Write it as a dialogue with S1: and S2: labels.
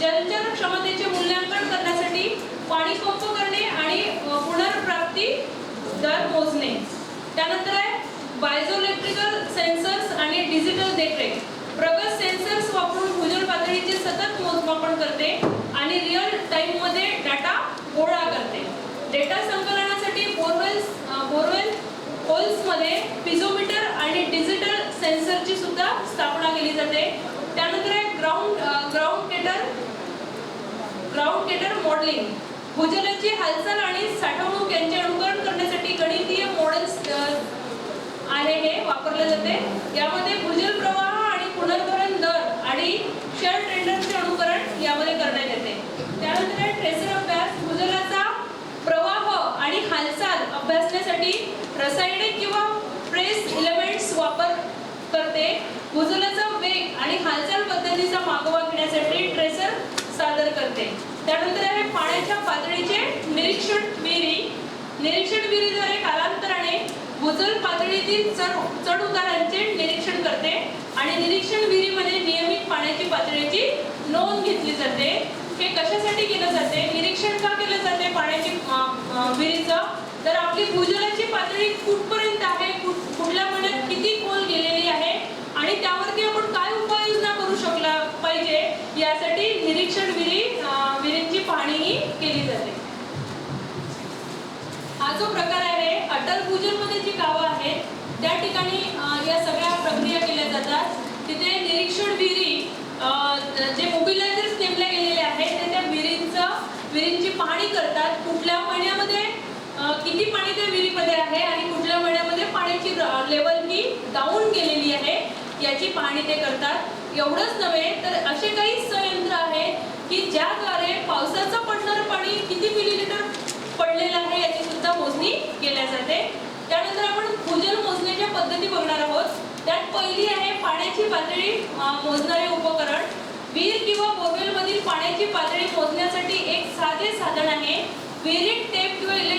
S1: जलचर क्षमतेचे मूल्यांकन करण्यासाठी पाणी पंप करणे आणि पुनर्प्राप्ती दर मोजणे. त्यानंतर आहे बायझोइलेक्ट्रिकल सेन्सर्स आणि डिजिटल देखरेख. प्रगत सेन्सर्स वापरून भूजल पातळीचे सतत मोजमापन करते आणि रिअल टाईममध्ये डाटा गोळा करते. डेटा संकलनासाठी बोरवेल्स बोरवेल होल्समध्ये पिझोमीटर आणि डिजिटल सेन्सरची सुद्धा स्थापना केली जाते. त्यानंतर आहे ग्राउंड ग्राउंड केटर ग्राउंड केटर मॉडेलिंग भूजलाची हालचाल आणि साठवणूक यांचे अनुकरण करण्यासाठी गणितीय मॉडेल्स आहे हे वापरले जाते. यामध्ये भूजल प्रवाह आणि पुनर्भरण दर आणि शेअर ट्रेंडरचे अनुकरण यामध्ये करण्यात येते. त्यानंतर ट्रेसर अभ्यास. भूजलाचा प्रवाह आणि हालचाल अभ्यासण्यासाठी रसायने किंवा प्रेस इलेमेंट्स वापर करते. भूजलाचा करते. त्यानंतर आहे पाण्याच्या पातळीचे निरीक्षण विहिरी. निरीक्षण विहिरीद्वारे कालांतराने भूजल पातळीतील चढ चढ उतारांचे निरीक्षण करते आणि निरीक्षण विहिरीमध्ये नियमित पाण्याची पातळीची नोंद घेतली जाते. हे कशासाठी केलं जाते? निरीक्षण का केलं जाते पाण्याची विहिरीचं? तर आपली भूजलाची पातळी कुठपर्यंत आहे कुठ- कुठल्या महिन्यात किती खोल गेलेली आहे आणि त्यावरती आपण काय उपाययोजना करू शकला पाहिजे यासाठी निरीक्षण विहिरी अं, विहिरींची पाहणीही केली जाते. हा जो प्रकार आहे अटल भूजलमध्ये जी गावं आहेत त्या ठिकाणी या सगळ्या प्रक्रिया केल्या जातात. तिथे निरीक्षण विहिरी जे मोबिलायझर्स नेमले गेलेले आहेत ते त्या विहिरींचं विहिरींची पाहणी करतात. कुठल्या महिन्यामध्ये किती पाणी त्या विहिरीमध्ये आहे आणि कुठल्या महिन्यामध्ये पाण्याची लेवल ही डाऊन गेलेली आहे याची पाहणी ते करतात. एवढंच नव्हे तर असे काही संयंत्र आहेत की ज्याद्वारे पावसाचं पडणारं पाणी किती मिलीलिटर पडलेलं आहे याची सुद्धा मोजणी केल्या जाते त्यानंतर आपण भूजल मोजण्याच्या पद्धती बघणार आहोत त्यात पहिली आहे पाण्याची पातळी मोजणारे उपकरण विहीर किंवा बोरवेलमधील पाण्याची पातळी मोजण्यासाठी एक साधे साधन आहे. विहिरीत टेप किंवा इलेक्ट्रिक